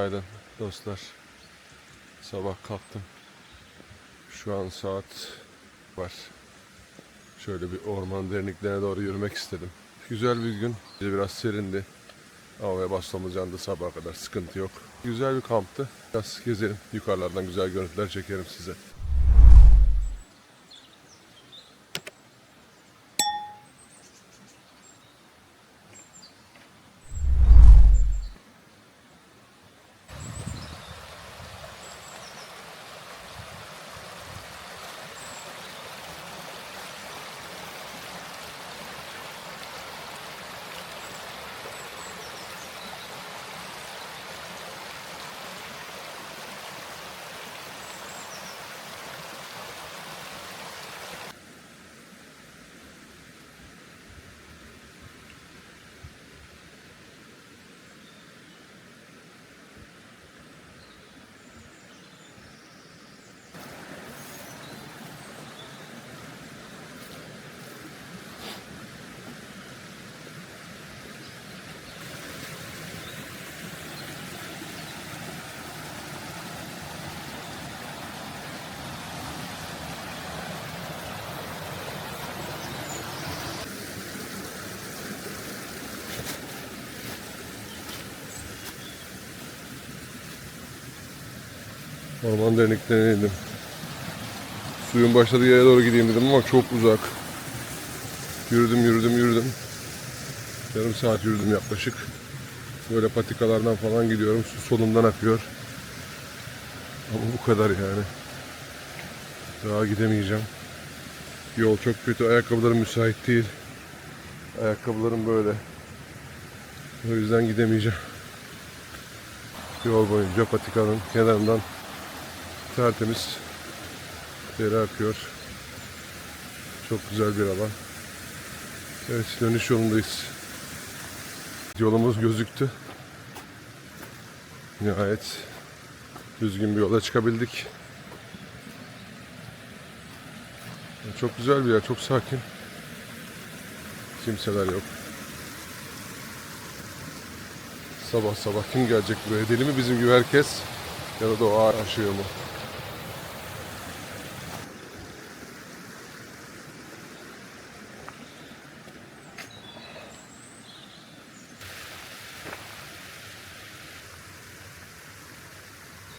Günaydın dostlar. Sabah kalktım. Şu an saat var. Şöyle bir orman derinliklerine doğru yürümek istedim. Güzel bir gün. Biraz serindi. Havaya basmamız yandı sabaha kadar. Sıkıntı yok. Güzel bir kamptı. Biraz gezelim. Yukarılardan güzel görüntüler çekerim size. Orman derinliklerine indim. Suyun başladığı yere doğru gideyim dedim ama çok uzak. Yürüdüm yürüdüm yürüdüm. Yarım saat yürüdüm yaklaşık. Böyle patikalardan falan gidiyorum. Su solumdan akıyor. Ama bu kadar yani. Daha gidemeyeceğim. Yol çok kötü. Ayakkabılarım müsait değil. Ayakkabılarım böyle. O yüzden gidemeyeceğim. Yol boyunca patikanın kenarından tertemiz deri akıyor. Çok güzel bir alan. Evet dönüş yolundayız. Yolumuz gözüktü. Nihayet düzgün bir yola çıkabildik. Çok güzel bir yer, çok sakin. Kimseler yok. Sabah sabah kim gelecek buraya? Deli mi bizim gibi herkes? Ya da doğa aşıyor mu?